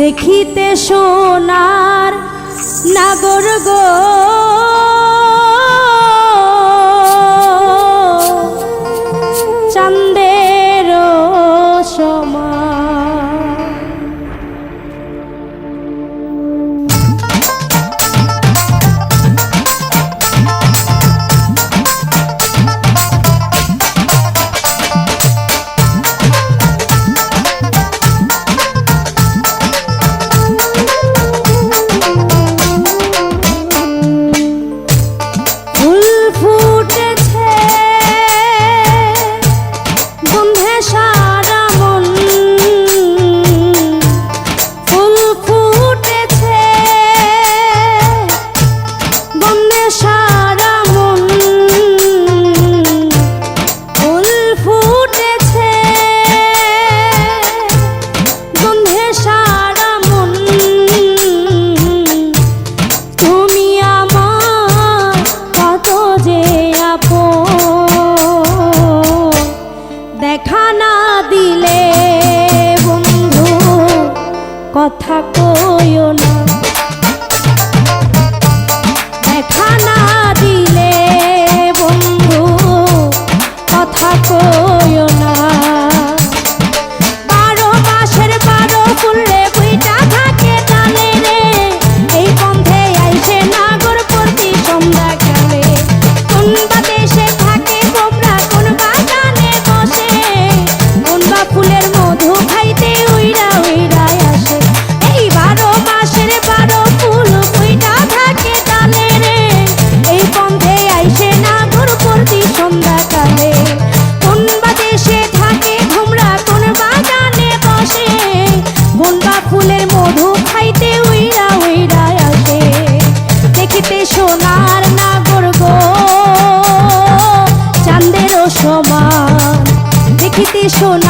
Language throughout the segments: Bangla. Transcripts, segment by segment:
দেখিতে সোনার নাগর গো। কথা কইও না। দেখা না দিলে বন্ধু কথা কই সোনা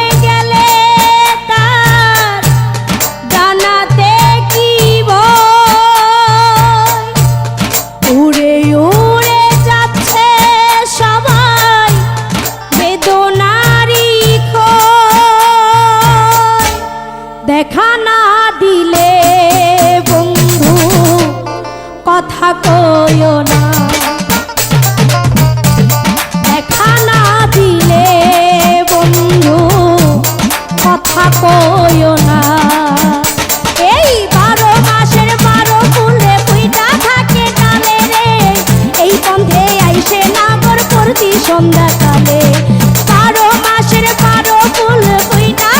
কথা এই বারো মাসের বারো ফুলে পুইটা থাকে কালে রে। এই বন্ধে আইসে না বরপুর সন্ধ্যা কালে বারো মাসের ফুল পুইটা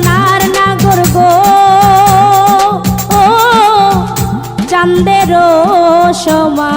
সোনার নাগর গো। ও চান্দেরও সমা